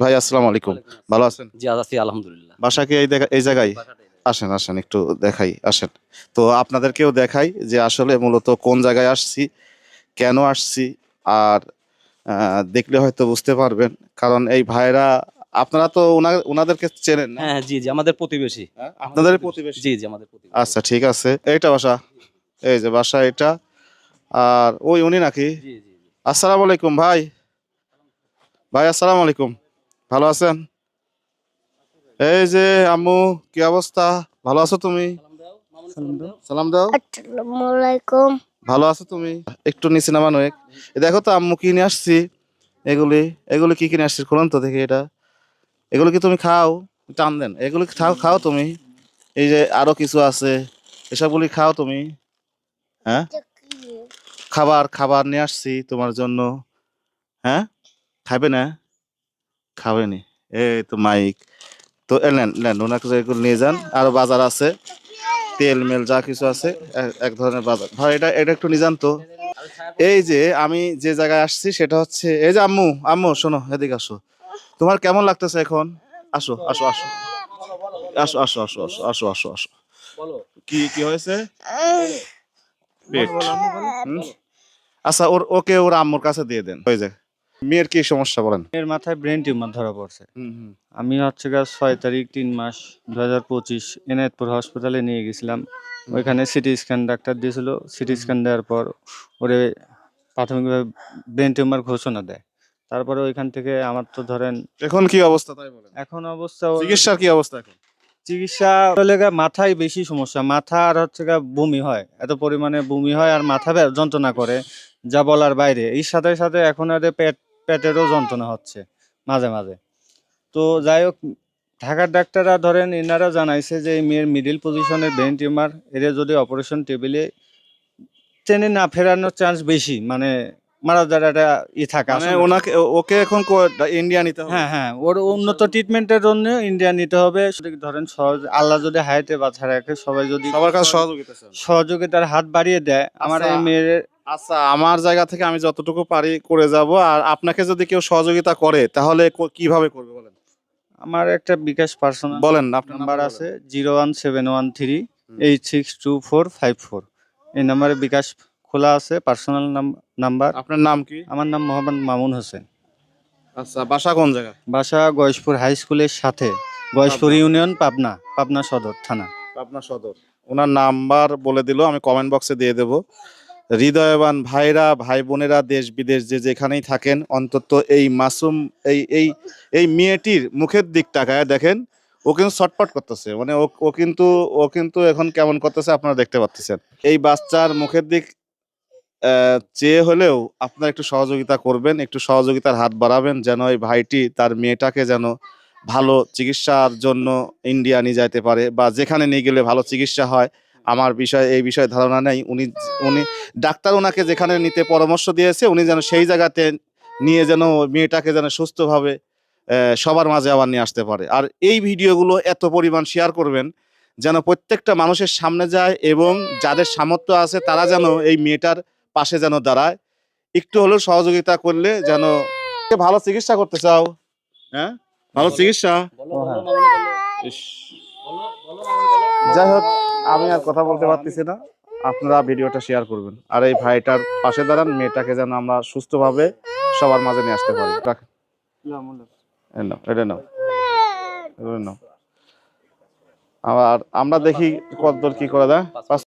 ভাই আসসালামু আলাইকুম। ভালো আছেন? জি আছি আলহামদুলিল্লাহ। বাসা কি এই এই জায়গায়? আসেন আসেন একটু দেখাই আসেন। তো আপনাদেরকেও দেখাই যে আসলে মূলত কোন জায়গায় আসছি কেন আসছি আর দেখলে হয়তো বুঝতে পারবেন। কারণ এই ভাইরা আপনারা তো ওনা- ওনাদেরকে চেনেন হ্যাঁ জি জি আমাদের প্রতিবেশী। হ্যাঁ? আপনাদের প্রতিবেশী? জি জি আমাদের প্রতিবেশী। আচ্ছা ঠিক আছে। এইটা বাসা। এই যে বাসা এটা। আর ওই উনি নাকি? জি জি জি। আসসালামু আলাইকুম ভাই। ভাই আসসালামু আলাইকুম। ভালো আছেন? এই যে আম্মু কি অবস্থা? ভালো আছো তুমি? সালাম দাও। আসসালামু আলাইকুম ভালো আছো তুমি? একটু নিচে নামানো এক দেখো তো আম্মু কি নিয়ে আসছি? এগুলি এগুলি কি কিনে আসছিস খুলুন তো দেখি এটা। এগুলো কি তুমি খাও? টান দেন। এগুলো কি খাও খাও তুমি? এই যে আরও কিছু আছে এসবগুলি খাও তুমি। হ্যাঁ? খাবার খাবার নিয়ে আসছি তোমার জন্য। হ্যাঁ? খাবে না? খাবে নি এই তো মাইক। তো এ নেন নেন ওনাকে এগুলো নিয়ে যান আরও বাজার আছে তেল মেল যা কিছু আছে এক ধরনের বাজার। ভাই এটা এটা একটু নিয়ে যান তো। এই যে আমি যে জায়গায় আসছি সেটা হচ্ছে এই যে আম্মু আম্মু শোনো এদিকে আসো। তোমার কেমন লাগতেছে এখন? আসো আসো আসো। আসো আসো আসো আসো আসো আসো আসো। কি কি হয়েছে? পেট। আচ্ছা ওর ওকে ওর আম্মুর কাছে দিয়ে দেন। হয়ে যায় মেয়ের কি সমস্যা বলেন? এর মাথায় ব্রেন টিউমার ধরা পড়ছে। আমি হচ্ছে গা ছয় তারিখ তিন মাস দু হাজার পঁচিশ এনায়তপুর হসপিটালে নিয়ে গেছিলাম। ওইখানে সিটি স্ক্যান ডাক্তার দিয়েছিল। সিটি স্ক্যান দেওয়ার পর ওরে প্রাথমিকভাবে ব্রেন টিউমার ঘোষণা দেয়। তারপরে ওইখান থেকে আমার তো ধরেন এখন কি অবস্থা তাই বলেন? এখন অবস্থা চিকিৎসার কি অবস্থা এখন? চিকিৎসা হলে মাথায় বেশি সমস্যা। মাথা আর হচ্ছে বমি হয়। এত পরিমাণে বমি হয় আর মাথা যন্ত্রণা করে যা বলার বাইরে। এর সাথে সাথে এখন আর পেট পেটেরও যন্ত্রণা হচ্ছে মাঝে মাঝে তো যাই হোক ঢাকার ডাক্তাররা ধরেন এনারা জানাইছে যে এই মেয়ের মিডিল পজিশনের ব্রেন টিউমার এর যদি অপারেশন টেবিলে টেনে না ফেরানোর চান্স বেশি মানে মারা যাওয়ার একটা ই থাকে মানে ওনাকে ওকে এখন ইন্ডিয়া নিতে হবে হ্যাঁ হ্যাঁ ওর উন্নত ট্রিটমেন্টের জন্য ইন্ডিয়া নিতে হবে ধরেন সহজ আল্লাহ যদি হায়াতে বাঁচা রাখে সবাই যদি সবার কাছে সহযোগিতা। সহযোগিতার হাত বাড়িয়ে দেয় আমার এই আচ্ছা। মেয়ের আচ্ছা আমার জায়গা থেকে আমি যতটুকু পারি করে যাব। আর আপনাকে যদি কেউ সহযোগিতা করে তাহলে কীভাবে করবে বলেন? আমার একটা বিকাশ পার্সোনাল বলেন আপনার নাম্বার আছে zero one seven one three eight six two four five four এই নাম্বারে বিকাশ খোলা আছে পার্সোনাল নাম্বার আপনার নাম কি? আমার নাম মোহাম্মদ মামুন হোসেন। আচ্ছা বাসা কোন জায়গা? বাসা গয়েশপুর হাই স্কুলের সাথে গয়েশপুর ইউনিয়ন পাবনা পাবনা সদর থানা। পাবনা সদর। ওনার নাম্বার বলে দিল আমি কমেন্ট বক্সে দিয়ে দেব। হৃদয়বান ভাইরা ভাই বোনেরা দেশ, বিদেশ যে যেখানেই থাকেন, অন্তত এই মাসুম, এই এই এই মেয়েটির মুখের দিক তাকায় দেখেন, ও কিন্তু ছটপট করতেছে। মানে ও কিন্তু ও কিন্তু এখন কেমন করতেছে আপনারা দেখতে পাচ্ছেন। এই বাচ্চার মুখের দিক চেয়ে হলেও আপনারা একটু সহযোগিতা করবেন, একটু সহযোগিতার হাত বাড়াবেন, যেন এই ভাইটি তার মেয়েটাকে যেন ভালো চিকিৎসার জন্য ইন্ডিয়া নিয়ে যাইতে পারে বা যেখানে নিয়ে গেলে ভালো চিকিৎসা হয় আমার বিষয়ে এই বিষয়ে ধারণা নেই। উনি উনি ডাক্তার ওনাকে যেখানে নিতে পরামর্শ দিয়েছে উনি যেন সেই জায়গাতে নিয়ে যেন মেয়েটাকে যেন সুস্থভাবে সবার মাঝে আবার নিয়ে আসতে পারে। আর এই ভিডিওগুলো এত পরিমাণ শেয়ার করবেন যেন প্রত্যেকটা মানুষের সামনে যায় এবং যাদের সামর্থ্য আছে তারা যেন এই মেয়েটার পাশে যেন দাঁড়ায়। একটু হলেও সহযোগিতা করলে যেন ভালো চিকিৎসা করতে চাও? হ্যাঁ? ভালো চিকিৎসা? ইস। যাই হোক আমি আর কথা বলতে পারতেছি না। আপনারা ভিডিওটা শেয়ার করবেন। আর এই ভাইটার পাশে দাঁড়ান মেয়েটাকে যেন আমরা সুস্থভাবে সবার মাঝে নিয়ে আসতে পারি। নাও, আবার আমরা দেখি কতদূর কি করে পাঁচ